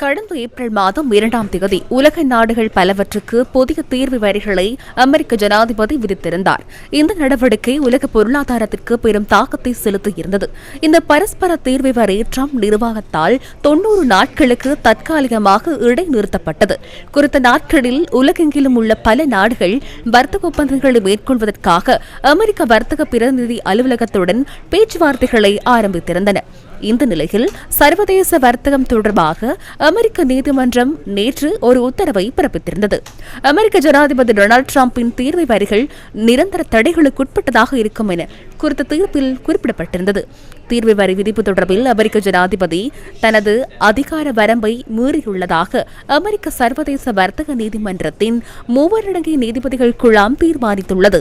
கடந்த ஏப்ரல் மாதம் இரண்டாம் தேதி உலக நாடுகள் பலவற்றுக்கு புதிய தீர்வு வரிகளை அமெரிக்க ஜனாதிபதி விதித்திருந்தார். இந்த நடவடிக்கை உலக பொருளாதாரத்திற்கு பெரும் தாக்கத்தை செலுத்தியிருந்தது. இந்த பரஸ்பர தீர்வு வரி ட்ரம்ப் நிர்வாகத்தால் தொன்னூறு நாட்களுக்கு தற்காலிகமாக இடைநிறுத்தப்பட்டது. குறித்த நாட்களில் உலகெங்கிலும் உள்ள பல நாடுகள் வர்த்தக ஒப்பந்தங்களை மேற்கொள்வதற்காக அமெரிக்க வர்த்தக பிரதிநிதி அலுவலகத்துடன் பேச்சுவார்த்தைகளை ஆரம்பித்திருந்தன. இந்த நிலையில் சர்வதேச வர்த்தகம் தொடர்பாக அமெரிக்க நீதிமன்றம் நேற்று ஒரு உத்தரவை பிறப்பித்திருந்தது. அமெரிக்க ஜனாதிபதி டொனால்டு டிரம்பின் தீர்வை வரிகள் நிரந்தர தடைகளுக்குட்பட்டதாக இருக்கும் என குறித்த தீர்ப்பில் குறிப்பிடப்பட்டிருந்தது. தீர்வு வரி விதிப்பு தொடர்பில் அமெரிக்க ஜனாதிபதி தனது அதிகார வரம்பை மீறியுள்ளதாக அமெரிக்க சர்வதேச வர்த்தக நீதிமன்றத்தின் மூவரடங்கிய நீதிபதிகள் குழாம் தீர்மானித்துள்ளது.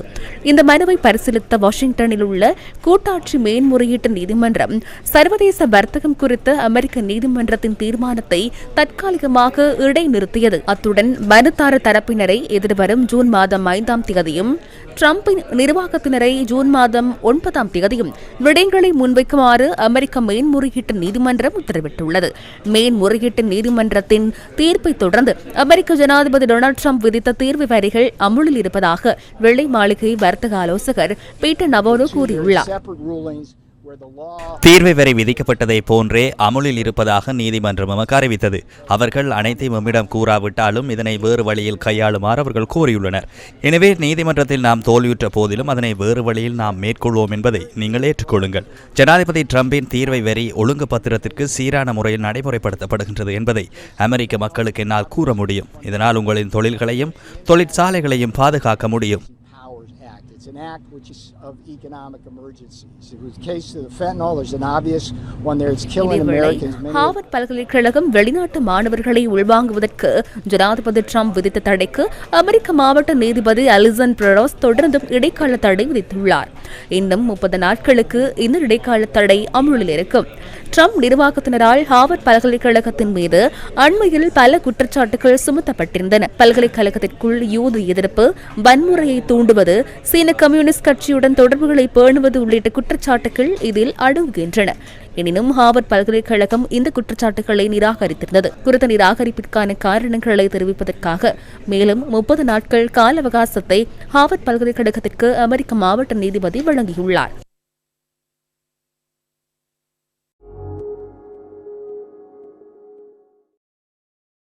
இந்த மனுவை பரிசீலித்த வாஷிங்டனில் உள்ள கூட்டாட்சி மேன்முறையீட்டு நீதிமன்றம் சர்வதேச வர்த்தகம் குறித்த அமெரிக்க நீதிமன்றத்தின் தீர்மானத்தை தற்காலிகமாக இடைநிறுத்தியது. அத்துடன் மனுதார தரப்பினரை எதிர்வரும் ஜூன் மாதம் ஐந்தாம் தேதியும் டிரம்பின் நிர்வாகத்தினரை ஜூன் மாதம் ஒன்பதாம் தேதியும் விடயங்களை முன்வைக்குமாறு அமெரிக்க மேன்முறையீட்டு நீதிமன்றம் உத்தரவிட்டுள்ளது. மேன்முறையீட்டு நீதிமன்றத்தின் தீர்ப்பை தொடர்ந்து அமெரிக்க ஜனாதிபதி டொனால்டு ட்ரம்ப் விதித்த தீர்வு வரிகள் அமுலில் இருப்பதாக வெள்ளை மாளிகை வர்த்தக ஆலோசகர் பீட்டர் நவோனோ கூறியுள்ளார். தீர்வை வரை விதிக்கப்பட்டதை போன்றே அமுலில் இருப்பதாக நீதிமன்றம் எமக்கு அறிவித்தது. அவர்கள் அனைத்தையும் எம்மிடம் கூறாவிட்டாலும் இதனை வேறு வழியில் கையாளுமாறு அவர்கள் கூறியுள்ளனர் எனவே நீதிமன்றத்தில் நாம் தோல்வியுற்ற போதிலும் அதனை வேறு வழியில் நாம் மேற்கொள்வோம் என்பதை நீங்கள் ஏற்றுக்கொள்ளுங்கள். ஜனாதிபதி ட்ரம்பின் தீர்வை வரி ஒழுங்கு பத்திரத்திற்கு சீரான முறையில் நடைமுறைப்படுத்தப்படுகின்றது என்பதை அமெரிக்க மக்களுக்கு என்னால் கூற முடியும். இதனால் உங்களின் தொழில்களையும் தொழிற்சாலைகளையும் பாதுகாக்க முடியும். An act which is of economic emergencies. It was the case of the fentanyl. There's an obvious one there. It's killing Americans. Harvard பல்கலைக்கழகம் வெளிநாட்டு மாணவர்களை உள்வாங்குவதற்கு ஜனாதிபதி ட்ரம்ப் விதித்த தடைக்கு அமெரிக்க மாவட்ட நீதிபதி அலிசன் பிரரோஸ் தொடர்ந்தும் இடைக்கால தடை விதித்துள்ளார் இன்னும் முப்பது நாட்களுக்கு இந்த இடைக்கால தடை அமுலில் இருக்கும் ட்ரம்ப் நிர்வாகத்தினரால் ஹார்வர்ட் பல்கலைக்கழகத்தின் மீது அண்மையில் பல குற்றச்சாட்டுகள் சுமத்தப்பட்டிருந்தன பல்கலைக்கழகத்திற்குள் யூத எதிர்ப்பு வன்முறையை தூண்டுவது சீன கம்யூனிஸ்ட் கட்சியுடன் தொடர்புகளை பேணுவது உள்ளிட்ட குற்றச்சாட்டுகள் இதில் அடங்குகின்றன. எனினும் ஹார்வர்ட் பல்கலைக்கழகம் இந்த குற்றச்சாட்டுகளை நிராகரித்திருந்தது. குறித்த நிராகரிப்பிற்கான காரணங்களை தெரிவிப்பதற்காக மேலும் முப்பது நாட்கள் கால அவகாசத்தை ஹார்வர்ட் பல்கலைக்கழகத்திற்கு அமெரிக்க மாவட்ட நீதிபதி வழங்கியுள்ளார்.